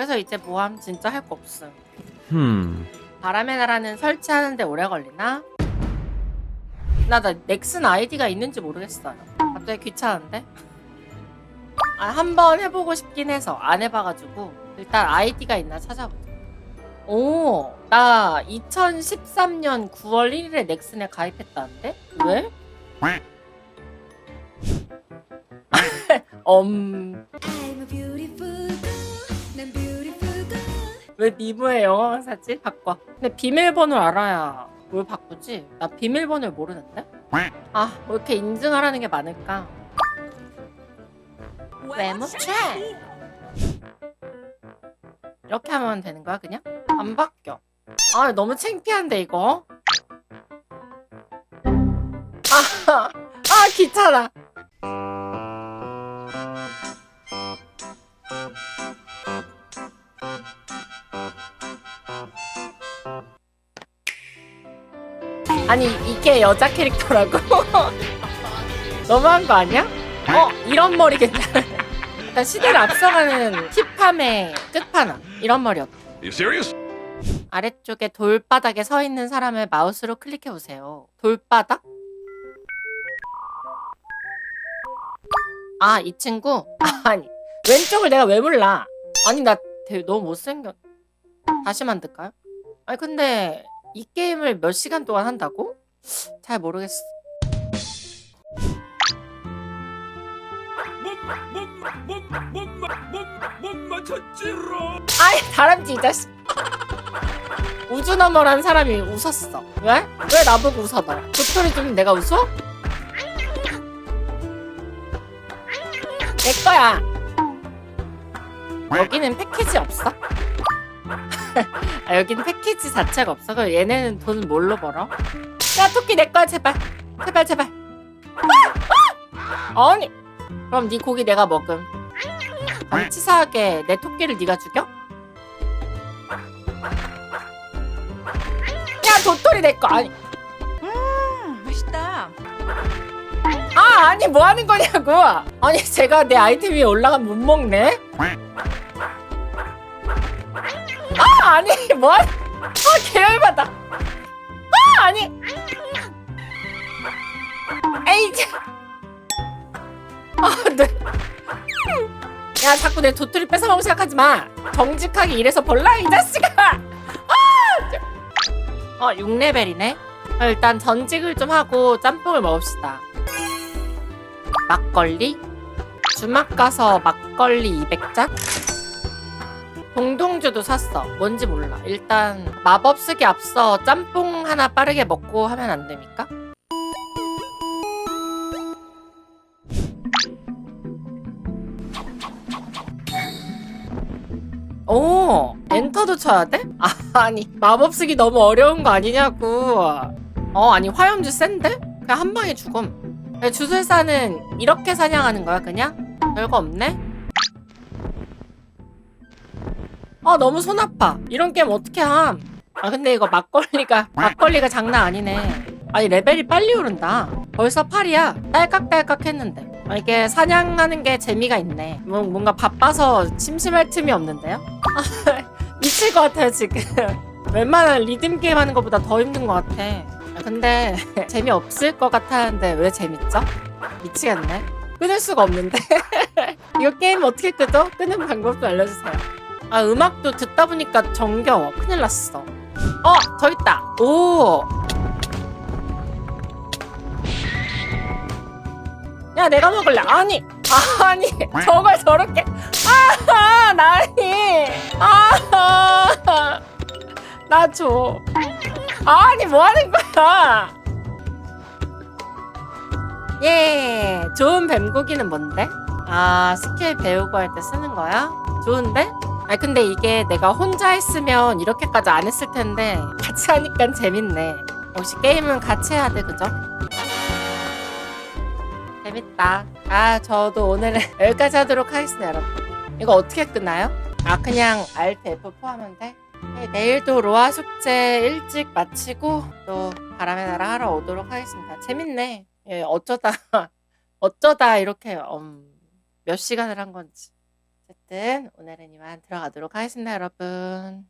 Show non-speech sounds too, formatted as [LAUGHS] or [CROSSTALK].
그래서 이제 뭐함 진짜 할 거 없음. Hmm. 바람의 나라는 설치하는데 오래 걸리나? 나, 나 넥슨 아이디가 있는지 모르겠어요. 갑자기 귀찮은데? 아, 한번 해보고 싶긴 해서 안 해봐가지고 일단 아이디가 있나 찾아보자. 오, 나 2013년 9월 1일에 넥슨에 가입했다는데? 왜? [LAUGHS] 음, I'm a beautiful 왜 니모의 영어 강사지? 바꿔. 근데 비밀번호 알아야 뭘 바꾸지? 나 비밀번호를 모르는데? 아, 왜 이렇게 인증하라는 게 많을까? 외모 책! 이렇게 하면 되는 거야, 그냥? 안 바뀌어. 아, 너무 창피한데, 이거? 아, [LAUGHS] 아, 귀찮아. 아니 이게 여자 캐릭터라고? [LAUGHS] 너무한 거 아니야? 어 이런 머리 괜찮아. [LAUGHS] 시대를 앞서가는 힙함의 끝판왕 이런 머리였다. You serious? 아래쪽에 돌바닥에 서 있는 사람을 마우스로 클릭해 보세요. 돌바닥? 아 이 친구? [LAUGHS] 아니 왼쪽을 내가 왜 몰라? 아니 나 되게 너무 못생겼. 다시 만들까요? 아니 근데 이 게임을 몇 시간 동안 한다고? 잘 모르겠어. 아이 다람쥐 이 자식. 우주 너머라는 사람이 웃었어. 왜? 왜 나보고 웃어 너? 도토리 좀 내가 웃어? 내 거야. 여기는 패키지 없어? [LAUGHS] 아, 여기는 패키지 자체가 없어. 그럼 얘네는 돈을 뭘로 벌어? 야 토끼 내 거야 제발. 제발 제발. 아! 아! 아니. 그럼 네 고기 내가 먹음. 아니 치사하게 내 토끼를 네가 죽여? 야 도토리 내 거 아니. 맛있다. 아 아니 뭐 하는 거냐고 아니 제가 내 아이템 위에 올라가면 못 먹네 아 아니 뭐 하... 아 계열받아. 아 아니. 에이 아네. 야 자꾸 내 도토리 뺏어 먹을 생각하지 마. 정직하게 일해서 벌라 이 자식아. 아 어, 6레벨이네. 일단 전직을 좀 하고 짬뽕을 먹읍시다. 막걸리? 주막 가서 막걸리 200잔? 동동주도 샀어. 뭔지 몰라. 일단 마법 쓰기 앞서 짬뽕 하나 빠르게 먹고 하면 안 됩니까? 오, 엔터도 쳐야 돼? [LAUGHS] 아니, 마법 쓰기 너무 어려운 거 아니냐고. 어, 아니, 화염주 센데? 그냥 한 방에 죽음. 야, 주술사는 이렇게 사냥하는 거야 그냥? 별거 없네? 아 너무 손 아파 이런 게임 어떻게 함? 아 근데 이거 막걸리가 막걸리가 장난 아니네 아니 레벨이 빨리 오른다 벌써 8이야 딸깍딸깍 했는데 아, 이게 사냥하는 게 재미가 있네 뭐, 뭔가 바빠서 심심할 틈이 없는데요? 아, [LAUGHS] 미칠 것 같아요 지금 [LAUGHS] 웬만한 리듬 게임 하는 것보다 더 힘든 것 같아 아, 근데 [LAUGHS] 재미없을 것 같았는데 왜 재밌죠? 미치겠네. 끊을 수가 없는데. 이거 게임 어떻게 끄죠? 끄는 방법 좀 알려주세요. 아, 음악도 듣다 보니까 정겨워. 큰일 났어. 어! 저 있다! 오! 야, 내가 먹을래. 아니! 아니! [LAUGHS] 저걸 저렇게. 아! 나니! 아! 나 줘. 아니 뭐 하는 거야? 예, 좋은 뱀고기는 뭔데? 아, 스킬 배우고 할 때 쓰는 거야? 좋은데? 아 근데 이게 내가 혼자 했으면 이렇게까지 안 했을 텐데 같이 하니까 재밌네. 역시 게임은 같이 해야 돼, 그죠? 재밌다. 아, 저도 오늘은 [LAUGHS] 여기까지 하도록 하겠습니다, 여러분. 이거 어떻게 끝나요? 아, 그냥 Alt F4 하면 돼? 네, 내일도 로아 숙제 일찍 마치고 또 바람의 나라 하러 오도록 하겠습니다. 재밌네. 예, 어쩌다 [LAUGHS] 어쩌다 이렇게 음, 몇 시간을 한 건지. 어쨌든 오늘은 이만 들어가도록 하겠습니다, 여러분.